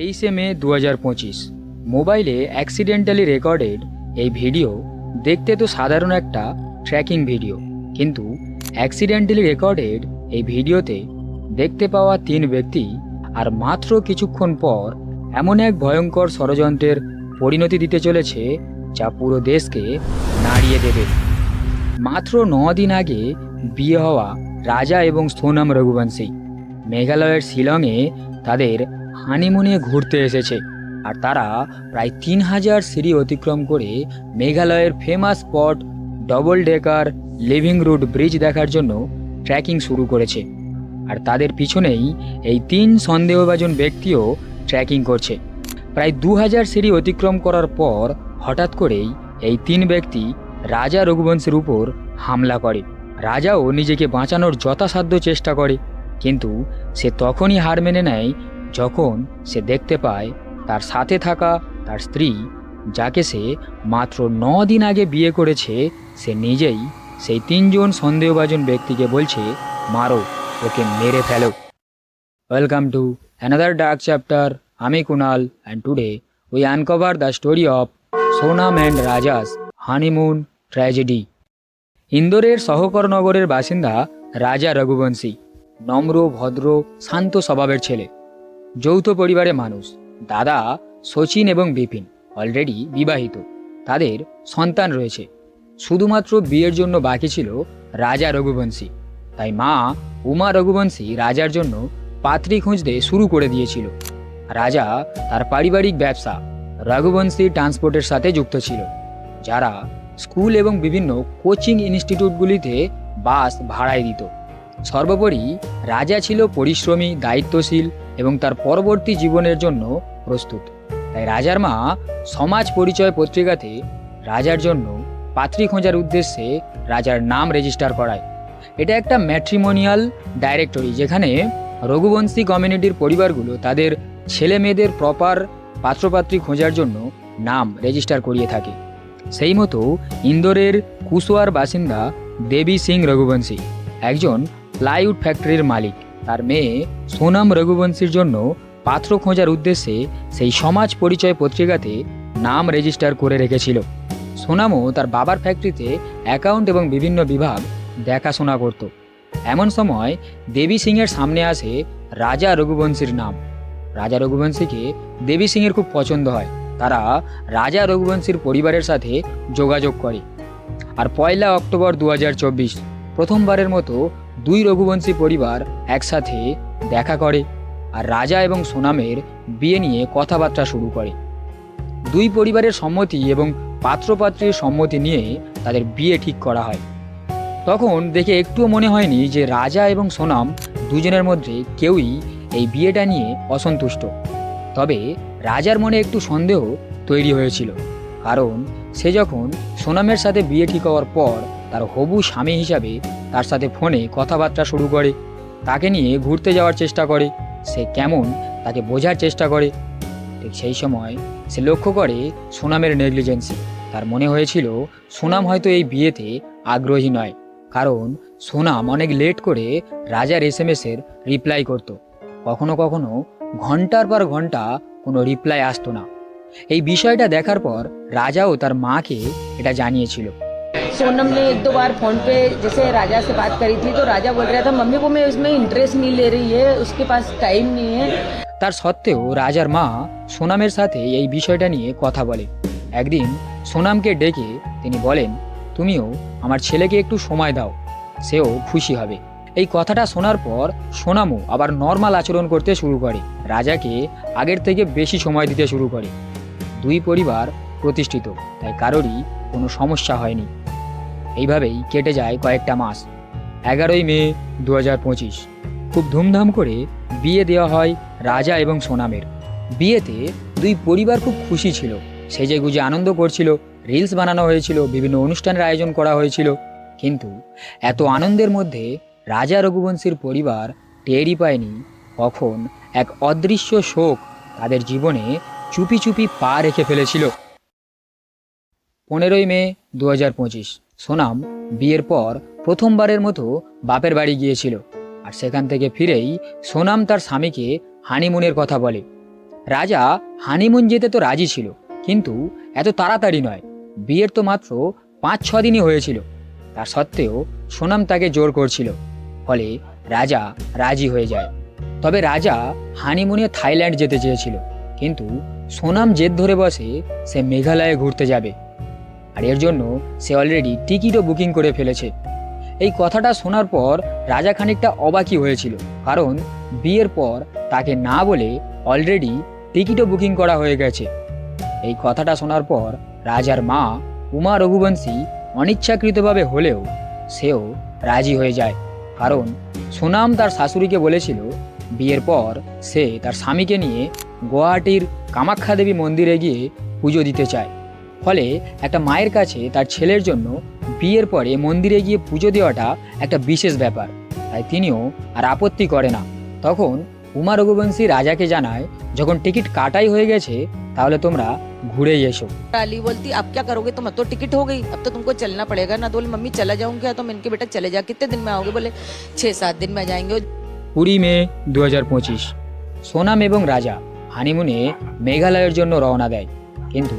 তেইশে মে দু হাজার পঁচিশ। মোবাইলে অ্যাক্সিডেন্টালি রেকর্ডেড এই ভিডিও দেখতে তো সাধারণ একটা ট্র্যাকিং ভিডিও, কিন্তু অ্যাক্সিডেন্টালি রেকর্ডেড এই ভিডিওতে দেখতে পাওয়া তিন ব্যক্তি আর মাত্র কিছুক্ষণ পর এমন এক ভয়ঙ্কর ষড়যন্ত্রের পরিণতি দিতে চলেছে যা পুরো দেশকে নাড়িয়ে দেবে। মাত্র ন দিন আগে বিয়ে হওয়া রাজা এবং সোনাম রঘুবংশী। মেঘালয়ের শিলংয়ে তাদের হানিমুনে ঘুরতে এসেছে। আর তারা প্রায় তিন হাজার সিঁড়ি অতিক্রম করে মেঘালয়ের famous spot double decker living root bridge দেখার জন্য ট্রেকিং শুরু করেছে। আর তাদের পিছনেই এই তিন সন্দেহভাজন ব্যক্তিও ট্রেকিং করছে। প্রায় দু হাজার সিঁড়ি অতিক্রম করার পর হঠাৎ করেই এই তিন ব্যক্তি রাজা রঘুবংশের উপর হামলা করে। রাজাও নিজেকে বাঁচানোর যথাসাধ্য চেষ্টা করে, কিন্তু সে তখনই হার মেনে নেয় যখন সে দেখতে পায় তার সাথে থাকা তার স্ত্রী, যাকে সে মাত্র ন দিন আগে বিয়ে করেছে, সে নিজেই সেই তিনজন সন্দেহভাজন ব্যক্তিকে বলছে, মারো, ওকে মেরে ফেলো। Welcome to another dark chapter আমি Kunal and today we uncover the story of Sonam and Raja's honeymoon tragedy ইন্দোরের সহকরনগরের বাসিন্দা রাজা রঘুবংশী, নম্র, ভদ্র, শান্ত স্বভাবের ছেলে। যৌথ পরিবারে মানুষ। দাদা সচিন এবং বিপিন অলরেডি বিবাহিত। তাদের সন্তান রয়েছে। শুধুমাত্র বিয়ের জন্য বাকি ছিল রাজা রঘুবংশী। তাই মা উমা রঘুবংশী রাজার জন্য পাত্রী খুঁজতে শুরু করে দিয়েছিল। রাজা তার পারিবারিক ব্যবসা রঘুবংশী ট্রান্সপোর্টের সাথে যুক্ত ছিল। যারা স্কুল এবং বিভিন্ন কোচিং ইনস্টিটিউটগুলিতে বাস ভাড়ায় দিত। সর্বোপরি রাজা ছিল পরিশ্রমী, দায়িত্বশীল এবং তার পরবর্তী জীবনের জন্য প্রস্তুত। তাই রাজার মা সমাজ পরিচয় পত্রিকাতে রাজার জন্য পাত্রী খোঁজার উদ্দেশ্যে রাজার নাম রেজিস্টার করায়। এটা একটা ম্যাট্রিমোনিয়াল ডাইরেক্টরি যেখানে রঘুবংশী কমিউনিটির পরিবারগুলো তাদের ছেলে মেয়েদের প্রপার পাত্রপাত্রী খোঁজার জন্য নাম রেজিস্টার করিয়ে থাকে। সেই মতো ইন্দোরের কুশোয়ার বাসিন্দা দেবী সিং রঘুবংশী, একজন প্লাইউড ফ্যাক্টরির মালিক। তার মেয়ে সোনাম রঘুবংশীর জন্য পাত্র খোঁজার উদ্দেশ্যে সেই সমাজ পরিচয় পত্রিকাতে নাম রেজিস্টার করে রেখেছিল। সোনামও তার বাবার ফ্যাক্টরিতে অ্যাকাউন্ট এবং বিভিন্ন বিভাগ দেখাশোনা করত। এমন সময় দেবী সিংয়ের সামনে আসে রাজা রঘুবংশীর নাম। রাজা রঘুবংশীকে দেবী সিংয়ের খুব পছন্দ হয়। তারা রাজা রঘুবংশীর পরিবারের সাথে যোগাযোগ করে। আর পয়লা অক্টোবর দু হাজার চব্বিশ, প্রথমবারের মতো দুই রঘুবংশী পরিবার একসাথে দেখা করে আর রাজা এবং সোনামের বিয়ে নিয়ে কথাবার্তা শুরু করে। দুই পরিবারের সম্মতি এবং পাত্রপাত্রীর সম্মতি নিয়ে তাদের বিয়ে ঠিক করা হয়। তখন দেখে একটুও মনে হয়নি যে রাজা এবং সোনাম দুজনের মধ্যে কেউই এই বিয়েটা নিয়ে অসন্তুষ্ট। তবে রাজার মনে একটু সন্দেহ তৈরি হয়েছিল। কারণ সে যখন সোনামের সাথে বিয়ে ঠিক হওয়ার পর তার হবু স্বামী হিসাবে তার সাথে ফোনে কথাবার্তা শুরু করে। তাকে নিয়ে ঘুরতে যাওয়ার চেষ্টা করে। সে কেমন তাকে বোঝার চেষ্টা করে। ঠিক সেই সময় সে লক্ষ্য করে সুনামের নেগলিজেন্সি। তার মনে হয়েছিল সুনাম হয়তো এই বিয়েতে আগ্রহী নয়। কারণ সোনাম অনেক লেট করে রাজার এস এম এসের রিপ্লাই করত। কখনো কখনো ঘণ্টার পর ঘণ্টা কোনো রিপ্লাই আসতো না। এই বিষয়টা দেখার পর রাজাও তার মাকে এটা জানিয়েছিল। सोनम ने एक दो बार फोन पे जैसे राजा से बात करी थी तो राजा बोल रहा था मम्मी को मैं उसमें इंटरेस्ट नहीं ले रही है उसके पास टाइम नहीं है তার সত্ত্বেও রাজার মা সোনামের সাথে এই বিষয়টা নিয়ে কথা বলে একদিন সোনামকে ডেকে তিনি বলেন তুমিও আমার ছেলেকে একটু সময় দাও সেও খুশি হবে এই কথাটা শোনার পর সোনামও আবার নর্মাল আচরণ করতে শুরু করে রাজাকে আগের থেকে বেশি সময় দিতে শুরু করে দুই পরিবার প্রতিষ্ঠিত তাই কারোরই কোনো সমস্যা হয়নি এইভাবেই কেটে যায় কয়েকটা মাস। এগারোই মে দু খুব ধুমধাম করে বিয়ে দেওয়া হয় রাজা এবং সোনামের। বিয়েতে দুই পরিবার খুব খুশি ছিল। সেজে গুজে আনন্দ করছিল, রিলস বানানো হয়েছিল, বিভিন্ন অনুষ্ঠানের আয়োজন করা হয়েছিল। কিন্তু এত আনন্দের মধ্যে রাজা রঘুবংশীর পরিবার টেরই পায়নি। কখন এক অদৃশ্য শোক তাদের জীবনে চুপি চুপি পা রেখে ফেলেছিল। পনেরোই মে দু সোনাম বিয়ের পর প্রথমবারের মতো বাপের বাড়ি গিয়েছিল আর সেখান থেকে ফিরেই সোনাম তার স্বামীকে হানিমুনের কথা বলে। রাজা হানিমুন যেতে তো রাজি ছিল, কিন্তু এত তাড়াতাড়ি নয়। বিয়ের তো মাত্র পাঁচ ছ দিনই হয়েছিল। তার সত্ত্বেও সোনাম তাকে জোর করছিল, ফলে রাজা রাজি হয়ে যায়। তবে রাজা হানিমুনে থাইল্যান্ড যেতে চেয়েছিল, কিন্তু সোনাম জেদ ধরে বসে সে মেঘালয়ে ঘুরতে যাবে। আর এর জন্য সে অলরেডি টিকিটও বুকিং করে ফেলেছে। এই কথাটা শোনার পর রাজা খানিকটা অবাকই হয়েছিল, কারণ বিয়ের পর তাকে না বলে অলরেডি টিকিটও বুকিং করা হয়ে গেছে। এই কথাটা শোনার পর রাজার মা উমা রঘুবংশী অনিচ্ছাকৃতভাবে হলেও সেও রাজি হয়ে যায়, কারণ সুনাম তার শাশুড়িকে বলেছিল বিয়ের পর সে তার স্বামীকে নিয়ে গুয়াহাটির কামাখ্যা দেবী মন্দিরে গিয়ে পুজো দিতে চায়। ফলে একটা মায়ের কাছে তার ছেলের জন্য বিয়ের পরে মন্দিরে গিয়ে পুজো দেওয়াটা একটা বিশেষ ব্যাপার তাই তিনিও আর আপত্তি করে না তখন উমা রঘুবংশী রাজাকে জানায় যখন টিকিট কাটাই হয়ে গেছে তাহলে তোমরা ঘুরেই এসো अली बोलती अब क्या करोगे तुम अब तो टिकट हो गई अब तो तुमको चलना पड़ेगा ना तो बोले मम्मी चला जाऊंगी क्या तो मैंने कहा बेटा चले जा कितने दिन में आओगे बोले छः सात दिन में आ जाएंगे কুড়ি মে দু হাজার পঁচিশ সোনাম এবং রাজা হানিমুনে মেঘালয়ের জন্য রওনা দেয় কিন্তু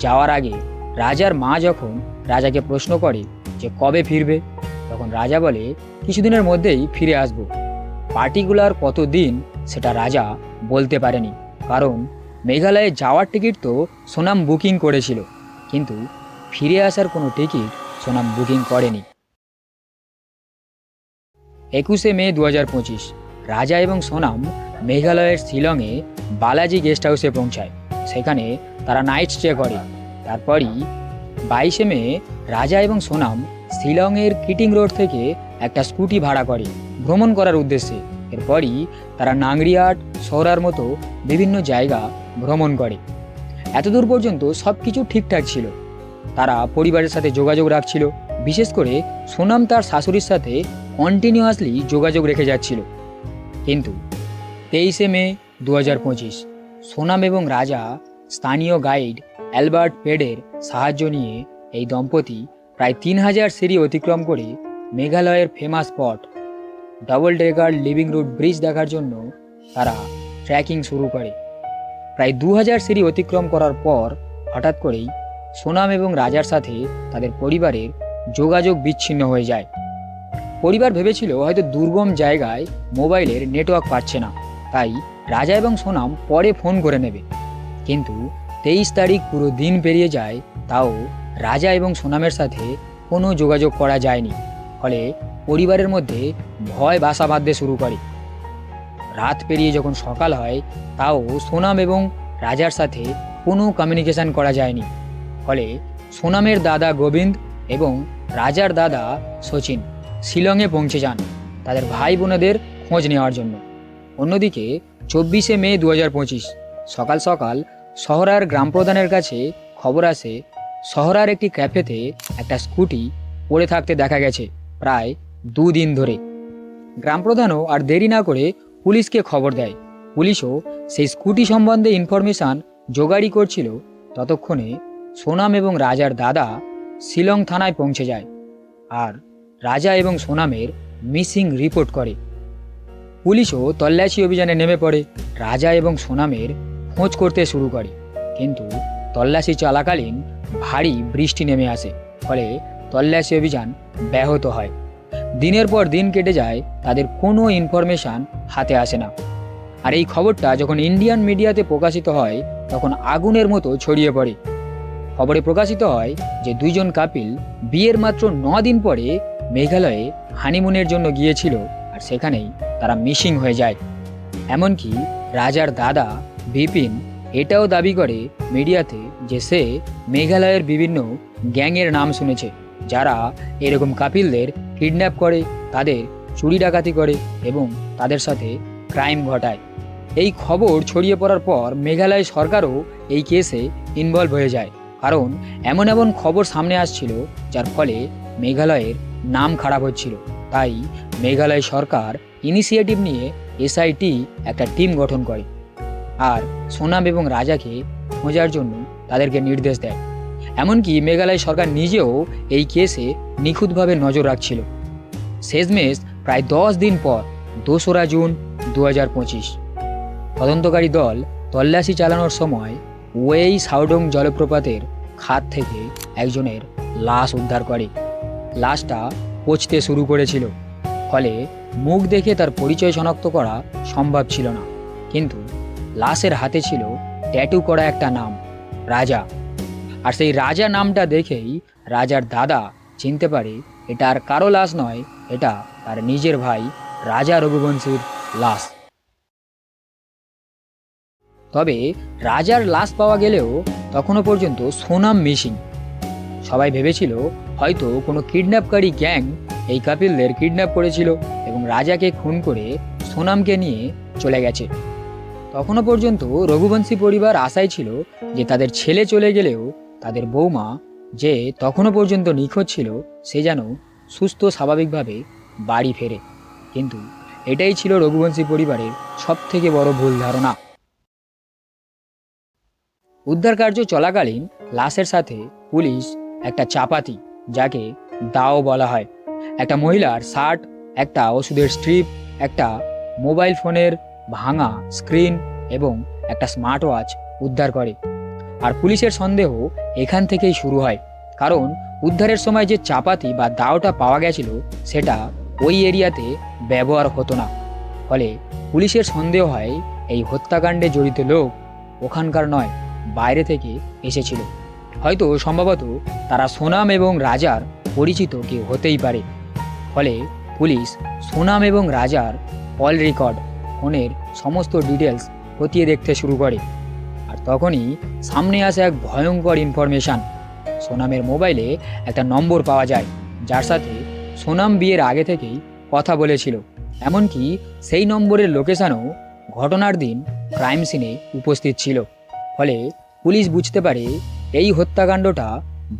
যাওয়ার আগে রাজার মা যখন রাজাকে প্রশ্ন করে যে কবে ফিরবে, তখন রাজা বলে, কিছুদিনের মধ্যেই ফিরে আসব। পার্টিকুলার কত দিন সেটা রাজা বলতে পারেনি। কারণ মেঘালয়ে যাওয়ার টিকিট তো সোনাম বুকিং করেছিল। কিন্তু ফিরে আসার কোনো টিকিট সোনাম বুকিং করেনি। একুশে মে দু হাজার পঁচিশ, রাজা এবং সোনাম মেঘালয়ের শিলংয়ে বালাজি গেস্ট হাউসে পৌঁছায়। সেখানে তারা নাইট স্টে করে। তারপরই বাইশে মে রাজা এবং সোনাম শিলংয়ের কিটিং রোড থেকে একটা স্কুটি ভাড়া করে ভ্রমণ করার উদ্দেশ্যে। এরপরই তারা নাংরিয়াট, সৌরার মতো বিভিন্ন জায়গা ভ্রমণ করে। এতদূর পর্যন্ত সব কিছু ঠিকঠাক ছিল। তারা পরিবারের সাথে যোগাযোগ রাখছিল। বিশেষ করে সোনাম তার শাশুড়ির সাথে কন্টিনিউয়াসলি যোগাযোগ রেখে যাচ্ছিল। কিন্তু তেইশে মে দু হাজার পঁচিশ সোনাম এবং রাজা স্থানীয় গাইড অ্যালবার্ট পেডের সাহায্য নিয়ে এই দম্পতি প্রায় তিন হাজার সিঁড়ি অতিক্রম করে মেঘালয়ের famous spot double decker living root bridge দেখার জন্য তারা ট্রেকিং শুরু করে। প্রায় দু হাজার সিঁড়ি অতিক্রম করার পর হঠাৎ করেই সোনাম এবং রাজার সাথে তাদের পরিবারের যোগাযোগ বিচ্ছিন্ন হয়ে যায়। পরিবার ভেবেছিল হয়তো দুর্গম জায়গায় মোবাইলের নেটওয়ার্ক পাচ্ছে না। তাই রাজা এবং সোনাম পরে ফোন করে নেবে। কিন্তু তেইশ তারিখ পুরো দিন পেরিয়ে যায়, তাও রাজা এবং সোনামের সাথে কোনো যোগাযোগ করা যায়নি। ফলে পরিবারের মধ্যে ভয় বাসা বাঁধতে শুরু করে। রাত পেরিয়ে যখন সকাল হয়, তাও সোনাম এবং রাজার সাথে কোনো কমিউনিকেশন করা যায়নি। ফলে সোনামের দাদা গোবিন্দ এবং রাজার দাদা সচিন শিলংয়ে পৌঁছে যান তাদের ভাই বোনেদের খোঁজ নেওয়ার জন্য। অন্যদিকে চব্বিশে মে দু হাজার পঁচিশ সকাল সকাল শহরার গ্রাম প্রধানের কাছে খবর আসে শহরার একটি ক্যাফেতে একটা স্কুটি পড়ে থাকতে দেখা গেছে প্রায় দুদিন ধরে। গ্রাম প্রধানও আর দেরি না করে পুলিশকে খবর দেয়। পুলিশও সেই স্কুটি সম্বন্ধে ইনফরমেশান জোগাড়ি করছিল ততক্ষণে সোনাম এবং রাজার দাদা শিলং থানায় পৌঁছে যায় আর রাজা এবং সোনামের মিসিং রিপোর্ট করে। পুলিশও তল্লাশি অভিযানে নেমে পড়ে। রাজা এবং সোনামের খোঁজ করতে শুরু করে। কিন্তু তল্লাশি চলাকালীন ভারী বৃষ্টি নেমে আসে, ফলে তল্লাশি অভিযান ব্যাহত হয়। দিনের পর দিন কেটে যায়, তাদের কোনো ইনফরমেশান হাতে আসে না। আর এই খবরটা যখন ইন্ডিয়ান মিডিয়াতে প্রকাশিত হয়, তখন আগুনের মতো ছড়িয়ে পড়ে। খবরে প্রকাশিত হয় যে, দুইজন কাপিল বিয়ের মাত্র ন দিন পরে মেঘালয়ে হানিমুনের জন্য গিয়েছিল, আর সেখানেই তারা মিসিং হয়ে যায়। এমনকি রাজার দাদা বিপিন এটাও দাবি করে মিডিয়াতে যে সে মেঘালয়ের বিভিন্ন গ্যাংয়ের নাম শুনেছে, যারা এরকম কাপিলদের কিডন্যাপ করে, তাদের চুরি ডাকাতি করে এবং তাদের সাথে ক্রাইম ঘটায়। এই খবর ছড়িয়ে পড়ার পর মেঘালয় সরকারও এই কেসে ইনভলভ হয়ে যায়। কারণ এমন এমন খবর সামনে আসছিল, যার ফলে মেঘালয়ের নাম খারাপ হচ্ছিল। তাই মেঘালয় সরকার ইনিশিয়েটিভ নিয়ে এসআইটি একটা টিম গঠন করে। আর সোনাম এবং রাজাকে খোঁজার জন্য তাদেরকে নির্দেশ দেয়। এমনকি মেঘালয় সরকার নিজেও এই কেসে নিখুঁতভাবে নজর রাখছিল। শেষমেশ প্রায় দশ দিন পর, দোসরা জুন দু হাজার পঁচিশ, তদন্তকারী দল তল্লাশি চালানোর সময় ওয়েই সাউডং জলপ্রপাতের খাত থেকে একজনের লাশ উদ্ধার করে। লাশটা পচতে শুরু করেছিল, ফলে মুখ দেখে তার পরিচয় শনাক্ত করা সম্ভব ছিল না। কিন্তু লাশের হাতে ছিল ট্যাটু করা একটা নাম, রাজা। আর সেই রাজা নামটা দেখেই রাজার দাদা চিনতে পারে এটা আর কারও লাশ নয়, এটা তার নিজের ভাই রাজা রঘুবংশীর লাশ। তবে রাজার লাশ পাওয়া গেলেও তখনও পর্যন্ত সোনাম মিসিং সবাই ভেবেছিল হয়তো কোনো কিডন্যাপকারী গ্যাং এই কাপিলদের কিডন্যাপ করেছিল এবং রাজাকে খুন করে সোনামকে নিয়ে চলে গেছে। তখনও পর্যন্ত রঘুবংশী পরিবার আশায় ছিল যে তাদের ছেলে চলে গেলেও তাদের বৌমা, যে তখনও পর্যন্ত নিখোঁজ ছিল, সে যেন সুস্থ স্বাভাবিকভাবে বাড়ি ফেরে। কিন্তু এটাই ছিল রঘুবংশী পরিবারের সব থেকে বড় ভুল ধারণা। উদ্ধার কার্য চলাকালীন লাশের সাথে পুলিশ একটা চাপাতি, যাকে দাও বলা হয়। একটা মহিলার শার্ট, একটা ওষুধের স্ট্রিপ, একটা মোবাইল ফোনের ভাঙা স্ক্রিন এবং একটা স্মার্ট ওয়াচ উদ্ধার করে। আর পুলিশের সন্দেহ এখান থেকেই শুরু হয়। কারণ উদ্ধারের সময় যে চাপাতি বা দাওটা পাওয়া গেছিল, সেটা ওই এরিয়াতে ব্যবহার হতো না। ফলে পুলিশের সন্দেহ হয় এই হত্যাকাণ্ডে জড়িত লোক ওখানকার নয়, বাইরে থেকে এসেছিল। হয়তো সম্ভবত তারা সোনাম এবং রাজার পরিচিত কেউ হতেই পারে। ফলে পুলিশ সোনাম এবং রাজার কল রেকর্ড ফোনের সমস্ত ডিটেলস খতিয়ে দেখতে শুরু করে। আর তখনই সামনে আসে এক ভয়ঙ্কর ইনফরমেশান সোনামের মোবাইলে একটা নম্বর পাওয়া যায়, যার সাথে সোনাম বিয়ের আগে থেকেই কথা বলেছিল। এমনকি সেই নম্বরের লোকেশানও ঘটনার দিন ক্রাইম সিনে উপস্থিত ছিল। ফলে পুলিশ বুঝতে পারে এই হত্যাকাণ্ডটা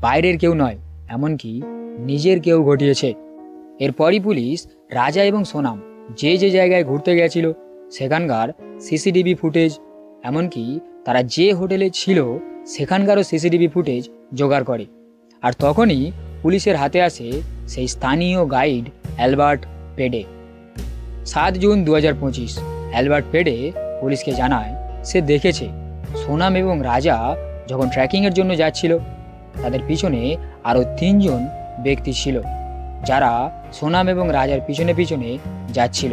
বাইরের কেউ নয়, এমনকি নিজের কেউ ঘটিয়েছে। এরপরই পুলিশ রাজা এবং সোনাম যে যে জায়গায় ঘুরতে গেছিল সেখানকার সিসিটিভি ফুটেজ, এমনকি তারা যে হোটেলে ছিল, সেখানকারও সিসিটিভি ফুটেজ জোগাড় করে। আর তখনই পুলিশের হাতে আসে সেই স্থানীয় গাইড অ্যালবার্ট পেডে। সাত জুন দু হাজার পঁচিশ, অ্যালবার্ট পেডে পুলিশকে জানায়, সে দেখেছে সোনাম এবং রাজা যখন ট্রেকিংয়ের জন্য যাচ্ছিল, তাদের পিছনে আরও তিনজন ব্যক্তি ছিল, যারা সোনাম এবং রাজার পিছনে পিছনে যাচ্ছিল।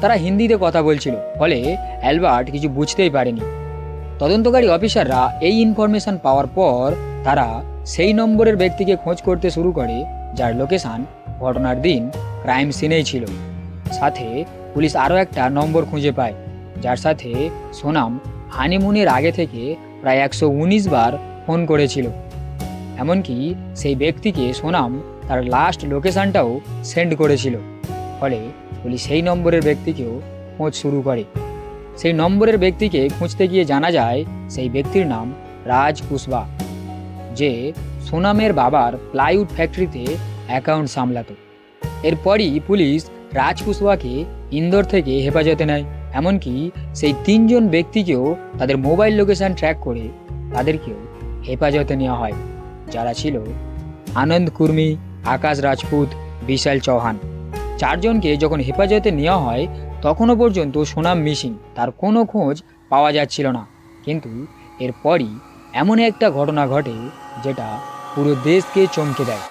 তারা হিন্দিতে কথা বলছিল, ফলে অ্যালবার্ট কিছু বুঝতেই পারেনি। তদন্তকারী অফিসাররা এই ইনফরমেশন পাওয়ার পর তারা সেই নম্বরের ব্যক্তিকে খোঁজ করতে শুরু করে, যার লোকেশন ঘটনার দিন ক্রাইম সিনেই ছিল। সাথে পুলিশ আরও একটা নম্বর খুঁজে পায়, যার সাথে সোনাম হানিমুনের আগে থেকে প্রায় একশো উনিশ বার ফোন করেছিল। এমনকি সেই ব্যক্তিকে সোনাম তার লাস্ট লোকেশনটাও সেন্ড করেছিল। ফলে পুলিশ সেই নম্বরের ব্যক্তিকেও খোঁজ শুরু করে। সেই নম্বরের ব্যক্তিকে খুঁজতে গিয়ে জানা যায়, সেই ব্যক্তির নাম রাজ কুশবা যে সোনামের বাবার প্লাইউড ফ্যাক্টরিতে অ্যাকাউন্ট সামলাত। এরপরই পুলিশ রাজ কুশওয়াকে ইন্দোর থেকে হেফাজতে নেয়। এমনকি সেই তিনজন ব্যক্তিকেও তাদের মোবাইল লোকেশন ট্র্যাক করে তাদেরকেও হেফাজতে নেওয়া হয়। যারা ছিল আনন্দ কুর্মি, আকাশ রাজপুত, বিশাল চৌহান। চারজনকে যখন হেফাজতে নেওয়া হয়, তখনও পর্যন্ত সোনাম মিসিং, তার কোনো খোঁজ পাওয়া যাচ্ছিল না। কিন্তু এরপরই এমন একটা ঘটনা ঘটে, যেটা পুরো দেশকে চমকে দেয়।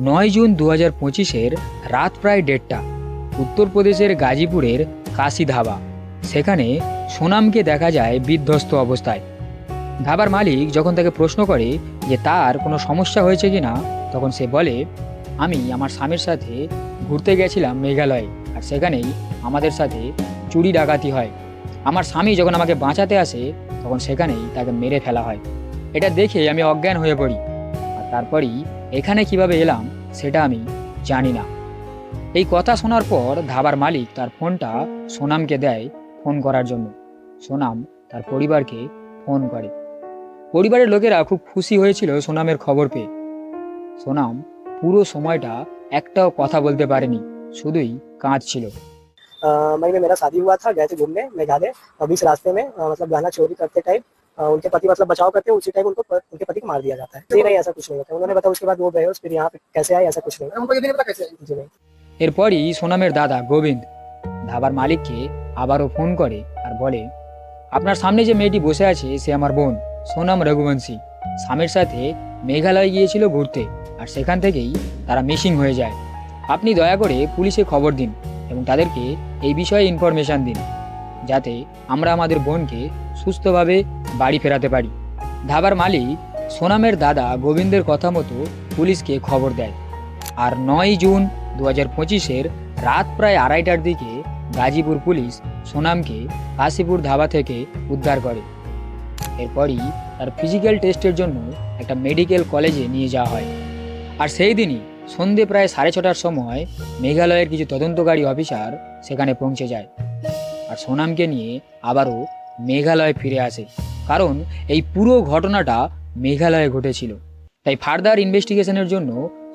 নয় জুন দু হাজার পঁচিশের রাত প্রায় দেড়টা, উত্তরপ্রদেশের গাজীপুরের কাশি ধাবা সেখানে সোনামকে দেখা যায় বিধ্বস্ত অবস্থায়। ধাবার মালিক যখন তাকে প্রশ্ন করে যে তার কোনো সমস্যা হয়েছে কি না তখন সে বলে আমি আমার স্বামীর সাথে ঘুরতে গেছিলাম মেঘালয়ে, আর সেখানেই আমাদের সাথে চুরি ডাকাতি হয়। আমার স্বামী যখন আমাকে বাঁচাতে আসে, তখন সেখানেই তাকে মেরে ফেলা হয়। এটা দেখে আমি অজ্ঞান হয়ে পড়ি। আর তারপরই এখানে কীভাবে এলাম, সেটা আমি জানি না। এই কথা শোনার পর ধাবার মালিক তার ফোনটা সোনামকে দেয় ফোন করার জন্য। সোনাম তার পরিবারকে ফোন করে। পরিবারের লোকেরা খুব খুশি হয়েছিল সোনামের খবর পেয়ে। সোনাম পুরো সময়টা একটাও কথা বলতে পারেনি শুধুই কাঁদছিল अ, मई में मेरा शादी हुआ था गए थे घूमने मेघालय और बीच रास्ते में अ, मतलब गहना चोरी करते टाइम अ, उनके पति मतलब बचाव करते हैं उसी टाइम उनको प- उनके पति को मार दिया जाता है जी नहीं ऐसा कुछ नहीं होता उन्होंने बताया उसके बाद वो बेहोश फिर यहाँ पे कैसे आए ऐसा कुछ नहीं उनको ये भी नहीं पता कैसे जी नहीं এরপরই সোনামের দাদা গোবিন্দ ধাবার মালিককে আবারও ফোন করে আর বলে আপনার সামনে যে মেয়েটি বসে আছে সে আমার বোন সোনাম রঘুবংশী স্বামীর সাথে মেঘালয় গিয়েছিল ঘুরতে আর সেখান থেকেই তারা মিসিং হয়ে যায়। আপনি দয়া করে পুলিশে খবর দিন এবং তাদেরকে এই বিষয়ে ইনফরমেশন দিন, যাতে আমরা আমাদের বোনকে সুস্থভাবে বাড়ি ফেরাতে পারি। ধাবার মালিক সোনামের দাদা গোবিন্দের কথা মতো পুলিশকে খবর দেয়। আর নয় জুন দু হাজার পঁচিশের রাত প্রায় আড়াইটার দিকে গাজীপুর পুলিশ সোনামকে কাশীপুর ধাবা থেকে উদ্ধার করে। এরপরই তার ফিজিক্যাল টেস্টের জন্য একটা মেডিকেল কলেজে নিয়ে যাওয়া হয়। আর সেই দিনই সন্ধে প্রায় সাড়ে ছটার সময় মেঘালয়ের কিছু তদন্তকারী অফিসার সেখানে পৌঁছে যায়। আর সোনামকে নিয়ে আবারও মেঘালয়ে ফিরে আসে, কারণ এই পুরো ঘটনাটা মেঘালয়ে ঘটেছিল। তাই ফার্দার ইনভেস্টিগেশনের জন্য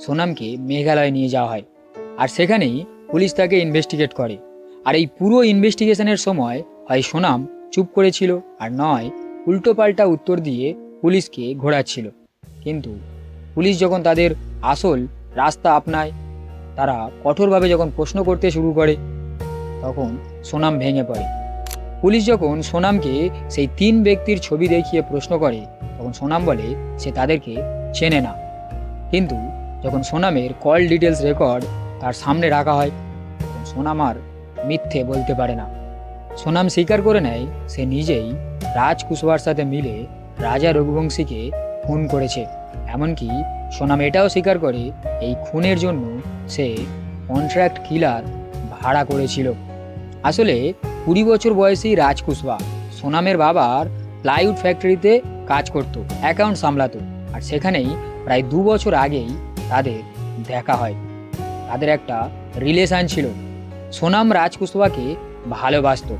সোনামকে মেঘালয়ে নিয়ে যাওয়া হয়। আর সেখানেই পুলিশ তাকে ইনভেস্টিগেট করে। আর এই পুরো ইনভেস্টিগেশনের সময় হয় সোনাম চুপ করেছিল আর নয়, উল্টোপাল্টা উত্তর দিয়ে পুলিশকে ঘোরাচ্ছিল। কিন্তু পুলিশ যখন তাদের আসল রাস্তা আপনায়, তারা কঠোরভাবে যখন প্রশ্ন করতে শুরু করে, তখন সোনাম ভেঙে পড়ে। পুলিশ যখন সোনামকে সেই তিন ব্যক্তির ছবি দেখিয়ে প্রশ্ন করে, তখন সোনাম বলে সে তাদেরকে চেনে না। কিন্তু যখন সোনামের কল ডিটেলস রেকর্ড তার সামনে রাখা হয়, তখন সোনাম আর মিথ্যে বলতে পারে না। সোনাম স্বীকার করে নেয়, সে নিজেই রাজ কুশওয়ার সাথে মিলে রাজা রঘুবংশীকে খুন করেছে। এমনকি সোনাম এটাও স্বীকার করে, এই খুনের জন্য সে কন্ট্রাক্ট কিলার ভাড়া করেছিল। আসলে কুড়ি বছর বয়সী রাজ কুশওয়া সোনামের বাবার প্লাইউড ফ্যাক্টরিতে কাজ করত অ্যাকাউন্ট সামলাতো আর সেখানেই প্রায় দু বছর আগেই তাদের দেখা হয়। তাদের একটা রিলেশন ছিল। সোনাম রাজ কুশওয়াকে ভালোবাসত।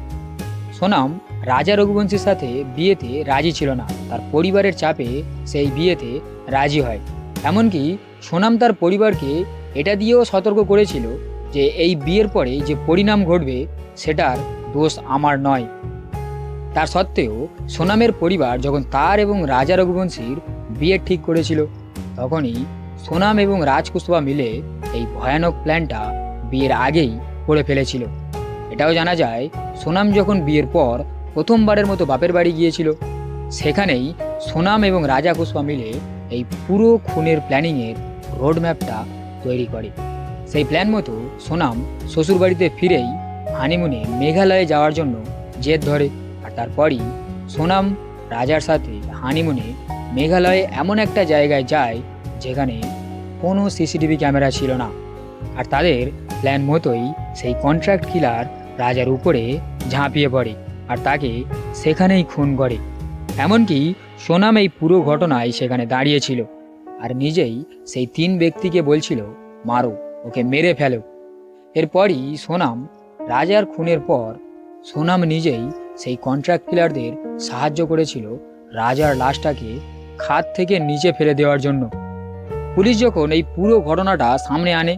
সোনাম রাজা রঘুবংশীর সাথে বিয়েতে রাজি ছিল না। তার পরিবারের চাপে সেই বিয়েতে রাজি হয়। এমনকি সোনাম তার পরিবারকে এটা দিয়েও সতর্ক করেছিল যে এই বিয়ের পরে যে পরিণাম ঘটবে, সেটার দোষ আমার নয়। তার সত্ত্বেও সোনামের পরিবার যখন তার এবং রাজা রঘুবংশীর বিয়ে ঠিক করেছিল, তখনই সোনাম এবং রাজকুশবা মিলে এই ভয়ানক প্ল্যানটা বিয়ের আগেই করে ফেলেছিল। এটাও জানা যায়, সোনাম যখন বিয়ের পর প্রথমবারের মতো বাপের বাড়ি গিয়েছিল। সেখানেই সোনাম এবং রাজা কুশবা মিলে এই পুরো খুনের প্ল্যানিংয়ের রোডম্যাপটা তৈরি করে। সেই প্ল্যান মতো সোনাম শ্বশুরবাড়িতে ফিরেই হানিমুনে মেঘালয়ে যাওয়ার জন্য জেদ ধরে। আর তারপরই সোনাম রাজার সাথে হানিমুনে মেঘালয়ে এমন একটা জায়গায় যায় যেখানে কোনো সিসিটিভি ক্যামেরা ছিল না। আর তাদের প্ল্যান মতোই সেই কন্ট্রাক্ট কিলার রাজার উপরে ঝাঁপিয়ে পড়ে। আর তাকে সেখানেই খুন করে। এমনকি সোনাম এই পুরো ঘটনায় সেখানে দাঁড়িয়েছিল আর নিজেই সেই তিন ব্যক্তিকে বলছিল, মারো, ওকে মেরে ফেলো। এরপরই সোনাম রাজার খুনের পর সোনাম নিজেই সেই কন্ট্রাক্ট কিলারদের সাহায্য করেছিল রাজার লাশটাকে খাত থেকে নিচে ফেলে দেওয়ার জন্য। পুলিশ যখন এই পুরো ঘটনাটা সামনে আনে,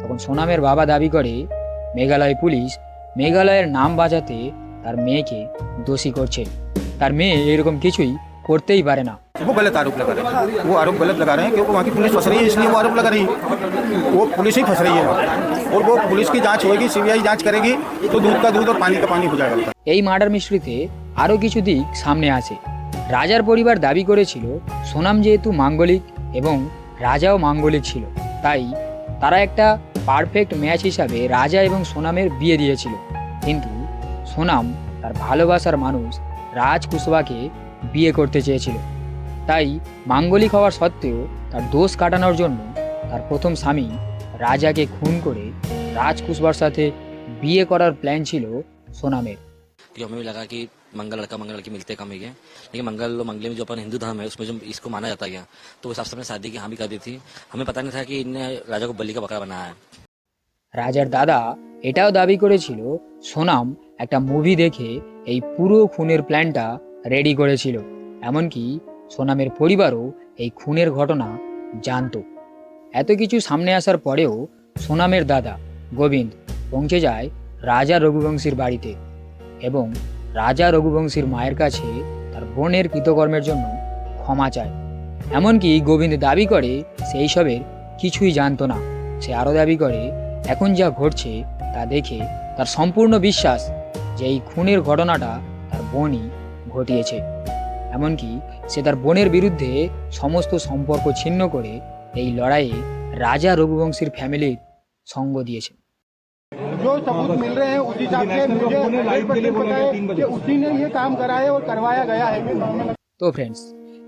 তখন সোনামের বাবা দাবি করে, মেঘালয় পুলিশ, মেঘালয়ের নাম বাজাতে তার মেয়েকে দোষী করছে তার মেয়ে এরকম কিছুই করতেই পারে না वो गलत आरोप लगा रहे हैं वो आरोप गलत लगा रहे हैं क्योंकि वहाँ की पुलिस फंस रही है इसलिए वो आरोप लगा रही है वो पुलिस ही फंस रही है वहाँ और वो पुलिस की जांच होगी सीबीआई जांच करेगी तो दूध का दूध और पानी का पानी हो जाएगा এই মার্ডার মিস্ট্রিতে আরও কিছু দিক সামনে আসে রাজার পরিবার দাবি করেছিল সোনাম যেহেতু মাঙ্গলিক এবং রাজাও মাঙ্গলিক ছিল তাই তারা একটা পারফেক্ট ম্যাচ হিসাবে রাজা এবং সোনামের বিয়ে দিয়েছিল কিন্তু সোনাম তার ভালোবাসার মানুষ রাজ কুশওয়াকে বিয়ে করতে চেয়েছিল তাই মাঙ্গলিক হওয়ার সত্ত্বেও তার দোষ কাটানোর জন্য তার প্রথম স্বামী রাজাকে খুন করে রাজ কুশওয়ার সাথে বিয়ে করার প্ল্যান ছিল সোনামের क्योंकि हमें भी लगा कि मंगल लड़का मंगल लड़की मिलते कम ही है लेकिन मंगल और मंगले में जो अपन हिंदू धर्म है उसमें जो इसको माना जाता है तो उस हिसाब से हमने शादी की हाँ भी कर दी थी हमें पता नहीं था कि इनने राजा को बलि का बकरा बनाया है রাজার দাদা এটাও দাবি করেছিল সোনাম একটা মুভি দেখে এই পুরো খুনের প্ল্যানটা রেডি করেছিল। এমনকি সোনামের পরিবারও এই খুনের ঘটনা জানতো। এত কিছু সামনে আসার পরেও সোনামের দাদা গোবিন্দ পৌঁছে যায় রাজা রঘুবংশীর বাড়িতে এবং রাজা রঘুবংশীর মায়ের কাছে তার বোনের কৃতকর্মের জন্য ক্ষমা চায়। এমনকি গোবিন্দ দাবি করে সেই সবের কিছুই জানতো না। সে আরও দাবি করে, এখন যা ঘটছে তা দেখে তার সম্পূর্ণ বিশ্বাস যে এই খুনের ঘটনাটা তার বোনই ঘটিয়েছে এমনকি সে তার বোনের বিরুদ্ধে সমস্ত সম্পর্ক ছিন্ন করে এই লড়াইয়ে রাজা রঘুবংশীর ফ্যামিলির সঙ্গ দিয়েছে जो सबूत मिल रहे हैं उस हिसाब से मुझे 100% पता है कि उसी ने ये काम करा है और करवाया गया है তো ফ্রেন্ডস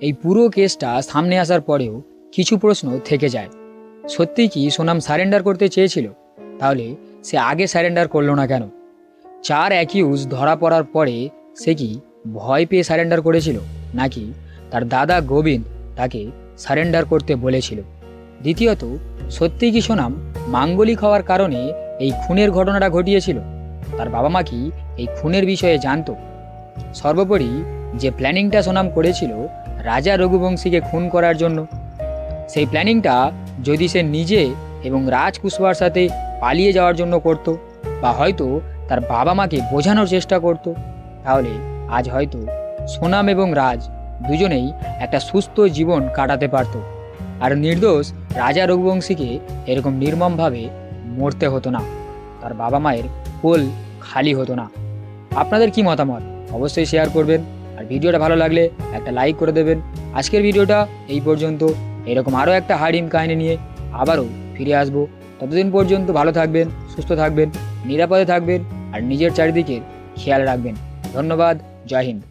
এই পুরো কেসটা সামনে আসার পরেও কিছু প্রশ্ন থেকে যায় সত্যি কি সোনাম সারেন্ডার করতে চেয়েছিল তাহলে সে আগে সারেন্ডার করলো না কেন চার অ্যাকিউজ ধরা পড়ার পরে সে কি ভয় পেয়ে সারেন্ডার করেছিল? নাকি তার দাদা গোবিন্দ তাকে সারেন্ডার করতে বলেছিল? দ্বিতীয়ত সত্যি কি সোনাম মাঙ্গলিক হওয়ার কারণে এই খুনের ঘটনাটা ঘটিয়েছিল? তার বাবা মা কি এই খুনের বিষয়ে জানতো? সর্বোপরি যে প্ল্যানিংটা সোনাম করেছিল রাজা রঘুবংশীকে খুন করার জন্য। সেই প্ল্যানিংটা যদি সে নিজে এবং রাজ কুশওয়ার সাথে পালিয়ে যাওয়ার জন্য করত, বা হয়তো তার বাবা মাকে বোঝানোর চেষ্টা করত। তাহলে আজ হয়তো সোনাম এবং রাজ দুজনেই একটা সুস্থ জীবন কাটাতে পারত। আর নির্দোষ রাজা রঘুবংশীকে এরকম নির্মমভাবে মরতে হতো না। তার বাবা মায়ের কোল খালি হতো না। আপনাদের কি মতামত? অবশ্যই শেয়ার করবেন। আর ভিডিওটা ভালো লাগলে একটা লাইক করে দেবেন। আজকের ভিডিওটা এই পর্যন্ত। এরকম আরও একটা হারিম কাহিনী নিয়ে আবারও ফিরে আসব। ততদিন পর্যন্ত ভালো থাকবেন। সুস্থ থাকবেন নিরাপদে থাকবেন আর নিজের চারিদিকে খেয়াল রাখবেন। ধন্যবাদ জয় হিন্দ।